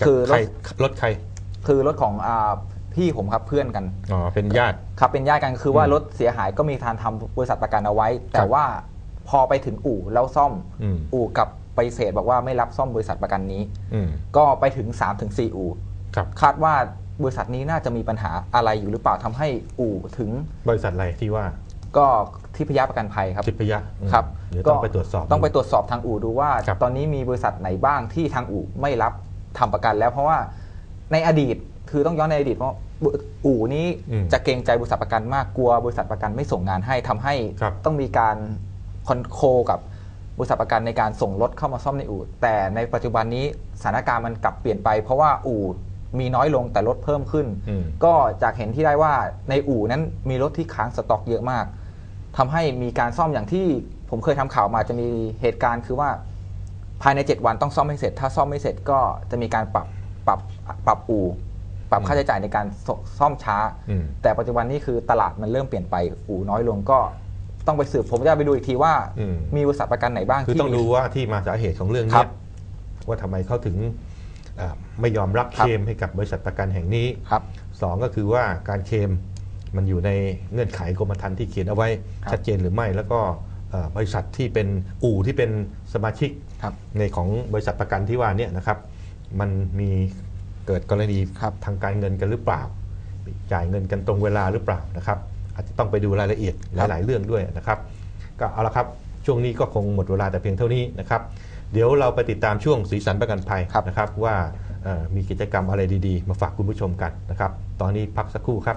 กับคือรใครถรถใครคือรถของอ่าพี่ผมครับเพื่อนกัน อ๋อเป็นญาติ ครับเป็นญาติกันคือว่าอืมรถเสียหายก็มีทางทำบริษัทประกันเอาไว้ แต่ครับว่าพอไปถึงอู่แล้วซ่อมอืม อู่กลับไปฏิเศษบอกว่าไม่รับซ่อมบริษัทประกันนี้ อืมก็ไปถึง3-4ถึง4อู่ครับ คาดว่าบริษัทนี้น่าจะมีปัญหาอะไรอยู่หรือเปล่าทำให้อู่ถึงบริษัทอะไรที่ว่าก็ที่พยาประกันภัยครับ ทิพยะอืมครับเดี๋ยวต้องไปตรวจสอบ ต้องไปดูตรวจสอบทางอู่ดูว่า ครับตอนนี้มีบริษัทไหนบ้างที่ทางอู่ไม่รับ ทำประกันแล้วเพราะว่าในอดีตคือต้องย้อนในอดีตเพราะอู่นี้อืมจะเกรงใจบริษัทประกันมากกลัวบริษัทประกันไม่ส่งงานให้ทำให้ครับต้องมีการคอนโคกับบริษัทประกันในการส่งรถเข้ามาซ่อมในอู่แต่ในปัจจุบันนี้สถานการณ์มันกลับเปลี่ยนไป เพราะว่าอู่มีน้อยลงแต่รถเพิ่มขึ้นอืมก็จากเห็นที่ได้ว่าในอู่นั้นมีรถที่ค้างสต็อกเยอะมากทำให้มีการซ่อมอย่างที่ผมเคยทำข่าวมาจะมีเหตุการณ์คือว่า ภายใน 7 วันต้องซ่อมให้เสร็จ ถ้าซ่อมไม่เสร็จก็จะมีการปรับปรับปรับอู่ปรับค่าใช้จ่ายในการซซ่อมช้าอืมแต่ปัจจุบันนี้คือตลาดมันเริ่มเปลี่ยนไปอู่น้อยลงก็ต้องไปสืบผมจะไปดูอีกทีว่าอืมมีบริษัทประกันไหนบ้างคือที่ต้องดูว่าที่มาสาเหตุของเรื่องครัเนี้บยว่าทำไมเขาถึงอ่าไม่ยอมรับครัเคบลมให้กับบริษัทประกันแห่งนี้ครับสองก็คือว่าการเคลมมันอยู่ในเงื่อนไขกรมธรรม์ที่เขียนเอาไว้ครับชัดเจนหรือไม่แล้วก็เอ่อ บริษัทที่เป็นอู่ที่เป็นสมาชิกครับในของบริษัทประกันที่ว่าเนี่ยนะครับ มันมีเกิดกรณีครับทางการเงินกันหรือเปล่า จ่ายเงินกันตรงเวลาหรือเปล่านะครับ อาจจะต้องไปดูรายละเอียดหลาย ๆ เรื่องด้วยนะครับ ก็เอาละครับช่วงนี้ก็คงหมดเวลาแต่เพียงเท่านี้นะครับ เดี๋ยวเราไปติดตามช่วงสีสันประกันภัยครับนะครับ ว่าเอ่อมีกิจกรรมอะไรดี ๆ มาฝากคุณผู้ชมกันนะครับ ตอนนี้พักสักครู่ครับ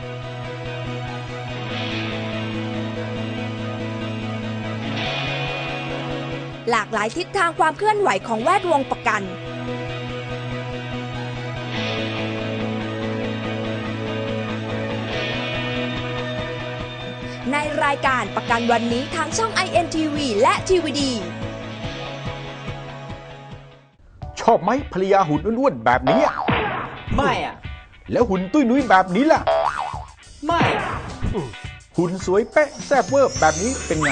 หลากหลายทิศทางความเคลื่อนไหวของแวดวงประกันในรายการประกันวันนี้ทางช่อง INTV และ TVD ชอบไหมภรรยาหุ่นอ้วนๆแบบนี้อะไม่อะแล้วหุ่นตุ้ยนุ้ยแบบนี้ล่ะ ไม่ หุ่นสวยเป๊ะแซ่บเวอร์แบบนี้เป็นไง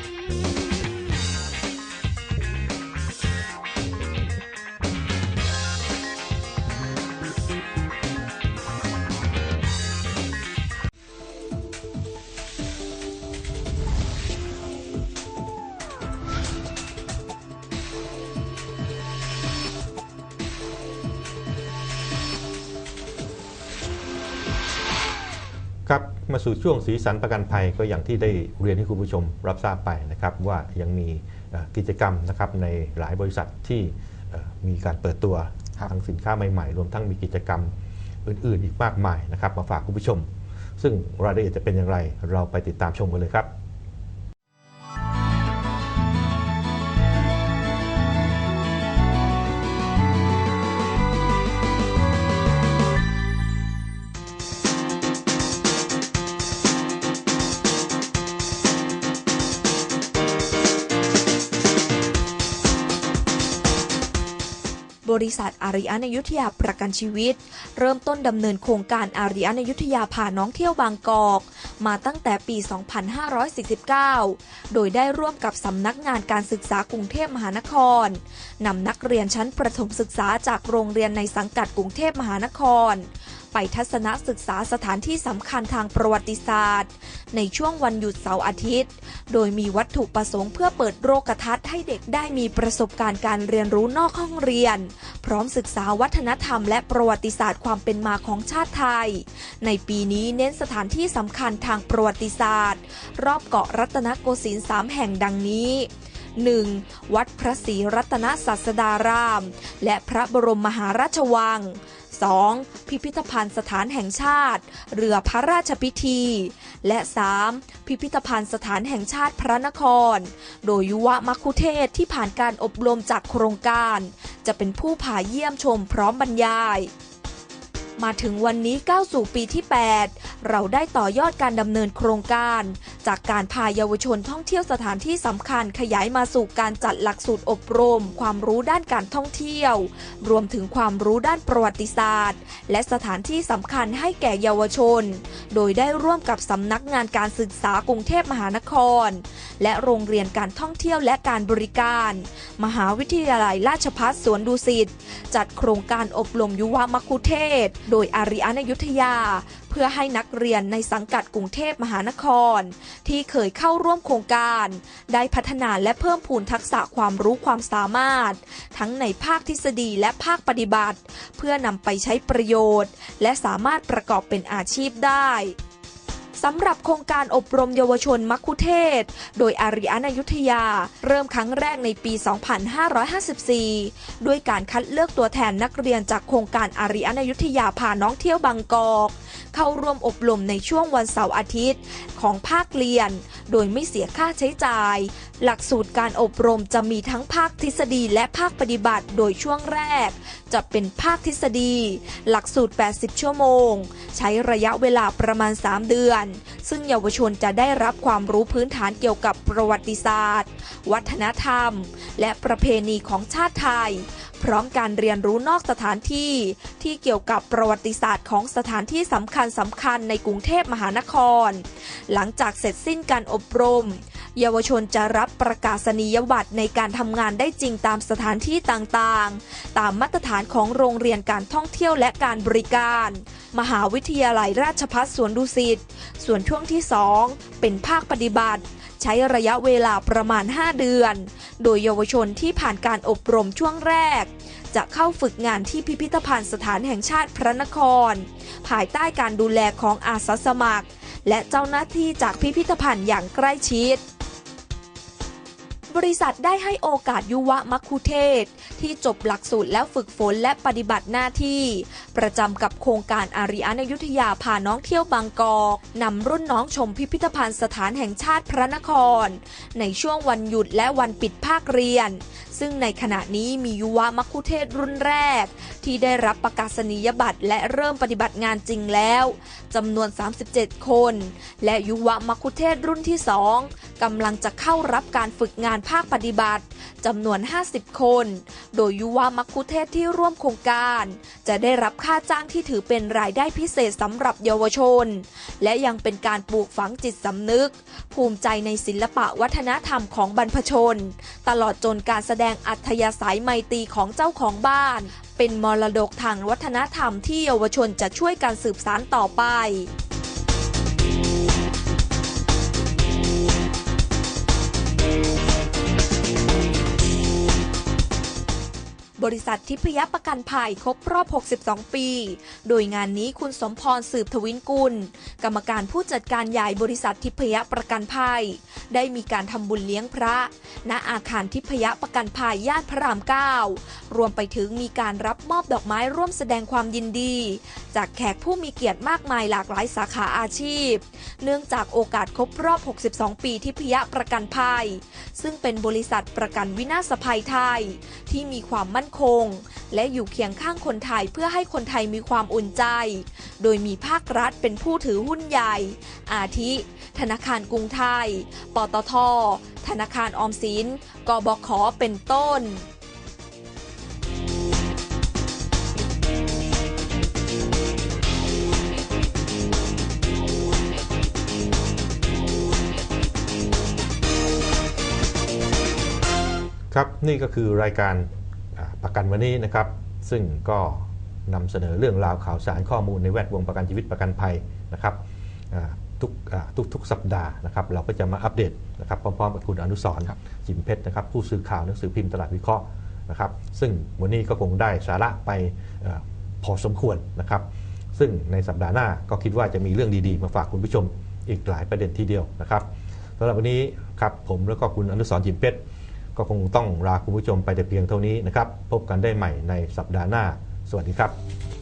มาสู่ช่วงสีสันประกันภัยก็อย่างที่ได้เรียนให้คุณผู้ชมรับทราบไปนะครับว่ายังมีเอ่อกิจกรรมนะครับในหลายบริษัทที่เอ่อมีการเปิดตัวครับทั้งสินค้าใหม่ๆ รวมทั้งมีกิจกรรมอื่นๆ อีกมากมายนะครับมาฝากคุณผู้ชม ซึ่งรายละเอียดจะเป็นอย่างไร เราไปติดตามชมกันเลยครับ ษัทอาริอันยุทธยาประกันชีวิต เริ่มต้นดำเนินโครงการอาริอันยุทธยาพาน้องเที่ยวบางกอก มาตั้งแต่ปี 2549 โดยได้ร่วมกับสำนักงานการศึกษากรุงเทพมหานครนำนักเรียนชั้นประถมศึกษาจากโรงเรียนในสังกัดกรุงเทพมหานคร ไปทัศนศึกษาสถานที่สำคัญทางประวัติศาสตร์ ในช่วงวันหยุดเสาร์อาทิตย์ โดยมีวัตถุประสงค์เพื่อเปิดโลกทัศน์ให้เด็กได้มีประสบการณ์การเรียนรู้นอกห้องเรียน พร้อมศึกษาวัฒนธรรมและประวัติศาสตร์ความเป็นมาของชาติไทย ในปีนี้เน้นสถานที่สำคัญทางประวัติศาสตร์ รอบเกาะรัตนโกสินทร์สามแห่งดังนี้ 1. วัดพระศรีรัตนศาสดาราม และพระบรมมหาราชวัง 2. พิพิธภัณฑ์สถานแห่งชาติ เรือพระราชพิธี และ 3. พิพิธภัณฑ์สถานแห่งชาติพระนคร โดยยุวมัคคุเทศที่ผ่านการอบรมจากโครงการ จะเป็นผู้ผ่าเยี่ยมชมพร้อมบรรยายมาถึงวันนี้ก้าวสู่ปีที่ 8 เราได้ต่อยอดการดำเนินโครงการ จากการพาเยาวชนท่องเที่ยวสถานที่สำคัญขยายมาสู่การจัดหลักสูตรอบรม ความรู้ด้านการท่องเที่ยว รวมถึงความรู้ด้านประวัติศาสตร์ และสถานที่สำคัญให้แก่เยาวชน โดยได้ร่วมกับสำนักงานการศึกษากรุงเทพมหานคร และโรงเรียนการท่องเที่ยวและการบริการ มหาวิทยาลัยราชภัฏสวนดุสิตจัดโครงการอบรมยุวมคุเทศ โดยอาริอันยุทธยา เพื่อให้นักเรียนในสังกัดกรุงเทพมหานคร ที่เคยเข้าร่วมโครงการ ได้พัฒนาและเพิ่มพูนทักษะความรู้ความสามารถ ทั้งในภาคทฤษฎีและภาคปฏิบัติ เพื่อนำไปใช้ประโยชน์ และสามารถประกอบเป็นอาชีพได้สำหรับโครงการอบรมเยาวชนมัคคุเทศ โดยอาริอันอยุธยา เริ่มครั้งแรกในปี 2554 ด้วยการคัดเลือกตัวแทนนักเรียนจากโครงการอาริอันอยุธยาพาน้องเที่ยวบางกอก เข้าร่วมอบรมในช่วงวันเสาร์อาทิตย์ ของภาคเรียน โดยไม่เสียค่าใช้จ่าย หลักสูตรการอบรมจะมีทั้งภาคทฤษฎีและภาคปฏิบัติ โดยช่วงแรก จะเป็นภาคทฤษฎี หลักสูตร 80 ชั่วโมง ใช้ระยะเวลาประมาณ 3 เดือน ซึ่งเยาวชนจะได้รับความรู้พื้นฐานเกี่ยวกับประวัติศาสตร์ วัฒนธรรม และประเพณีของชาติไทย พร้อมการเรียนรู้นอกสถานที่ ที่เกี่ยวกับประวัติศาสตร์ของสถานที่สำคัญสำคัญในกรุงเทพมหานคร หลังจากเสร็จสิ้นการอบรม เยาวชนจะรับประกาศนียบัตรในการทำงานได้จริงตามสถานที่ต่างๆ ตามมาตรฐานของโรงเรียนการท่องเที่ยวและการบริการ มหาวิทยาลัยราชภัฏสวนดุสิตส่วนช่วงที่ 2 เป็นภาคปฏิบัติ ใช้ระยะเวลาประมาณ 5 เดือน โดยเยาวชนที่ผ่านการอบรมช่วงแรก จะเข้าฝึกงานที่พิพิธภัณฑ์สถานแห่งชาติพระนคร ภายใต้การดูแลของอาสาสมัคร และเจ้าหน้าที่จากพิพิธภัณฑ์อย่างใกล้ชิด บริษัทได้ให้โอกาสยุวมัคคุเทศ ที่จบหลักสูตรแล้วฝึกฝนและปฏิบัติหน้าที่ ประจำกับโครงการอาริอานยุธยาพาน้องเที่ยวบางกอกนำรุ่นน้องชมพิพิธภัณฑ์สถานแห่งชาติพระนคร ในช่วงวันหยุดและวันปิดภาคเรียน ซึ่งในขณะนี้มียุวมัคคุเทศรุ่นแรก ที่ได้รับประกาศนียบัตรและเริ่มปฏิบัติงานจริงแล้วจำนวน 37 คน และยุวมัคคุเทศรุ่นที่ 2กำลังจะเข้ารับการฝึกงานภาคปฏิบัติจำนวน 50 คน โดยยุวมัคคุเทศที่ร่วมโครงการ จะได้รับค่าจ้างที่ถือเป็นรายได้พิเศษสำหรับเยาวชน และยังเป็นการปลูกฝังจิตสำนึก ภูมิใจในศิลปะวัฒนธรรมของบรรพชน ตลอดจนการแสดงอัธยาศัยไมตรีของเจ้าของบ้าน เป็นมรดกทางวัฒนธรรมที่เยาวชนจะช่วยการสืบสานต่อไป บริษัททิพยประกันภัยครบรอบ 62 ปี โดยงานนี้คุณสมพรสืบทวินกุล กรรมการผู้จัดการใหญ่บริษัททิพยประกันภัย ได้มีการทำบุญเลี้ยงพระ ณอาคารทิพยประกันภัยย่านพระราม9รวมไปถึงมีการรับมอบดอกไม้ร่วมแสดงความยินดี จากแขกผู้มีเกียรติมากมายหลากหลายสาขาอาชีพ เนื่องจากโอกาสครบรอบ 62 ปีทิพยประกันภัย ซึ่งเป็นบริษัทประกันวินาศภัยไทย ที่มีความมั่นคง และอยู่เคียงข้างคนไทยเพื่อให้คนไทยมีความอุ่นใจ โดยมีภาครัฐเป็นผู้ถือหุ้นใหญ่ อาทิ ธนาคารกรุงไทย ปตท ธนาคารออมสิน กบข เป็นต้นครับ นี่ก็คือรายการ ประกันวันนี้นะครับ ซึ่งก็นำเสนอเรื่องราวข่าวสารข้อมูลในแวดวงประกันชีวิตประกันภัยนะครับอ่าทุกอ่าทุกทุกสัปดาห์นะครับเราก็จะมาอัปเดตนะครับพร้อมๆกับคุณอนุสรณ์จิมเพชรนะครับผู้สื่อข่าวหนังสือพิมพ์ตลาดวิเคราะห์นะครับซึ่งวันนี้ก็คงได้สาระไปเอ่อพอสมควรนะครับ ซึ่งในสัปดาห์หน้าก็คิดว่าจะมีเรื่องดีๆ มาฝากคุณผู้ชมอีกหลายประเด็นทีเดียวนะครับสำหรับวันนี้ครับผมแล้วก็คุณอนุสรณ์จิมเพชร ก็คงต้องลาคุณผู้ชมไปแต่เพียงเท่านี้นะครับ พบกันได้ใหม่ในสัปดาห์หน้า สวัสดีครับ